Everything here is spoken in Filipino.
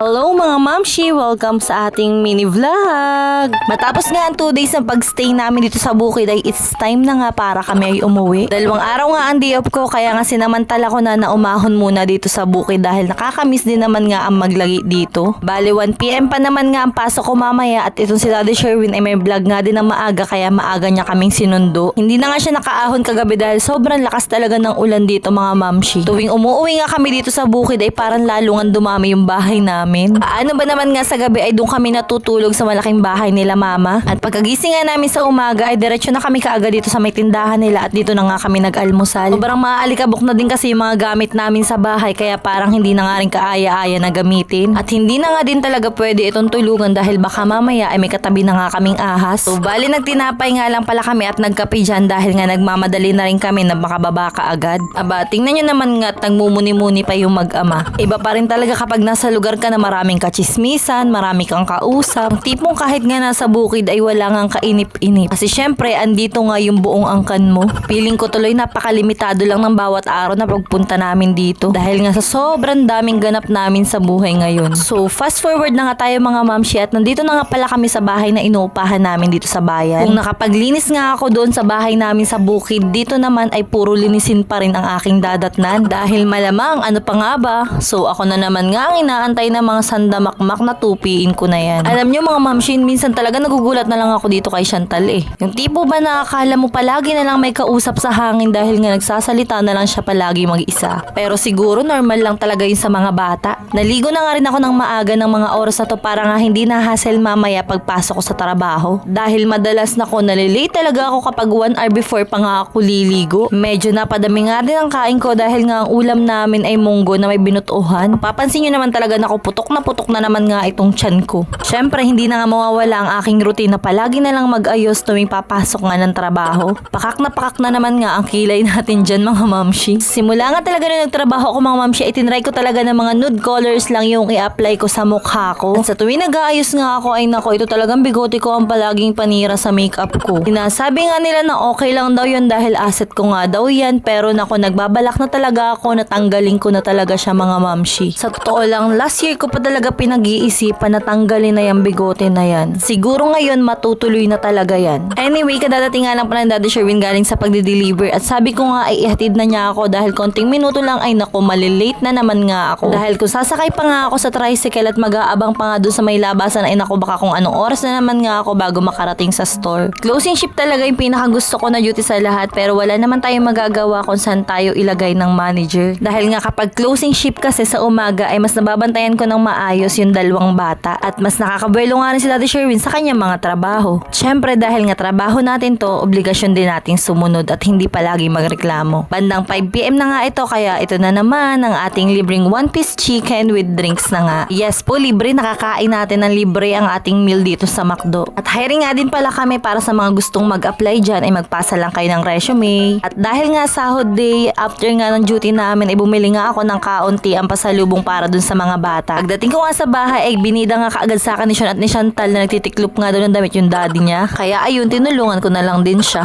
Hello mga mamshi! Welcome sa ating mini vlog! Matapos nga ang 2 days ng pagstay namin dito sa bukid ay it's time na nga para kami ay umuwi. Dalawang araw nga ang day ko kaya nga sinamantala ko na na umahon muna dito sa bukid dahil nakakamiss din naman nga ang maglagi dito. Bale 1pm pa naman nga ang pasok ko mamaya at itong si Daddy Sherwin ay may vlog nga din na maaga kaya maaga niya kaming sinundo. Hindi na nga siya nakaahon kagabi dahil sobrang lakas talaga ng ulan dito mga mamshi. Tuwing umuwi nga kami dito sa bukid ay parang lalo nga dumami yung bahay namin. Ano ba naman nga sa gabi ay doon kami natutulog sa malaking bahay nila mama. At pagkagising nga namin sa umaga ay diretso na kami kaagad dito sa may tindahan nila at dito na nga kami nag-almusal. Sobrang maalikabok na din kasi yung mga gamit namin sa bahay kaya parang hindi na nga rin kaaya-aya na gamitin. At hindi na nga din talaga pwede itong tulungan dahil baka mamaya ay may katabi na nga kaming ahas. So bali nagtinapay nga lang pala kami at nagkape dyan dahil nga nagmamadali na rin kami na makababa ka agad. Aba, tingnan nyo naman nga at nagmumuni-muni pa yung mag-ama. Iba pa rin talaga kapag nasa lugar ka na maraming kachismisan, marami kang kausap. Tipong kahit nga nasa bukid ay wala nga kainip-inip. Kasi syempre, andito nga yung buong angkan mo. Feeling ko tuloy napakalimitado lang ng bawat araw na pagpunta namin dito. Dahil nga sa sobrang daming ganap namin sa buhay ngayon. So, fast forward na nga tayo mga mamshi at nandito na nga pala kami sa bahay na inuupahan namin dito sa bayan. Kung nakapaglinis nga ako doon sa bahay namin sa bukid, dito naman ay puro linisin pa rin ang aking dadatnan. Dahil malamang, ano pa nga ba? So, ako na naman nga ang inaantay ng mga sandamakmak na tupiin ko na yan. Alam nyo mga mamshin, minsan talaga nagugulat na lang ako dito kay Chantal eh. Yung tipo ba na akala mo palagi na lang may kausap sa hangin dahil nga nagsasalita na lang siya palagi mag-isa. Pero siguro normal lang talaga yun sa mga bata. Naligo na nga rin ako ng maaga ng mga oras na to para nga hindi na hassle mamaya pagpasok ko sa trabaho. Dahil madalas na ko nalilate talaga ako kapag 1 hour before pa nga ako liligo. Medyo napadami nga din ang kain ko dahil nga ang ulam namin ay munggo na may binutuhan. Papansin nyo naman talaga na ako putok na putok na naman nga itong tiyan ko. Syempre hindi na nga mawawala ang aking routine na palagi na lang mag-ayos tuwing papasok nga ng trabaho. Pakak na pakak na naman nga ang kilay natin dyan mga mamshi. Simula nga talaga na nagtrabaho ako mga mamshi ay tinry ko talaga ng mga nude colors lang yung i-apply ko sa mukha ko. At sa tuwing nag-aayos nga ako ay nako ito talagang bigote ko ang palaging panira sa makeup ko. Sinasabi nga nila na okay lang daw yun dahil asset ko nga daw yan pero nako nagbabalak na talaga ako na tanggalin ko na talaga siya mga mamshi. Sa totoo lang last year ko pa talaga pinag-iisipan na tanggalin na yung bigote na yan. Siguro ngayon matutuloy na talaga yan. Anyway, kadadating nga lang pala ng Daddy Sherwin galing sa pagde-deliver at sabi ko nga ay ihatid na niya ako dahil konting minuto lang ay nako malilate na naman nga ako. Dahil kung sasakay pa nga ako sa tricycle at mag-aabang pa nga doon sa may labasan ay nako baka kung anong oras na naman nga ako bago makarating sa store. Closing shift talaga yung pinakagusto ko na duty sa lahat pero wala naman tayong magagawa kung saan tayo ilagay ng manager. Dahil nga kapag closing shift kasi sa umaga ay mas nababantayan ko ng maayos yung dalawang bata at mas nakakabuelo nga rin si Daddy Sherwin sa kanyang mga trabaho. Siyempre dahil nga trabaho natin to, obligasyon din nating sumunod at hindi palagi magreklamo. Bandang 5pm na nga ito kaya ito na naman ang ating libreng one piece chicken with drinks na nga. Yes po, libre nakakain natin ng libre ang ating meal dito sa McDo. At hiring nga din pala kami para sa mga gustong mag-apply dyan ay magpasa lang kayo ng resume. At dahil nga sahod day, after nga ng duty namin ay bumili nga ako ng kaunti ang pasalubong para dun sa mga bata. Pagdating ko nga sa bahay ay binida nga kaagad sa akin ni Sean at ni Chantal na nagtitiklop nga doon ng damit yung daddy niya. Kaya ayun, tinulungan ko na lang din siya.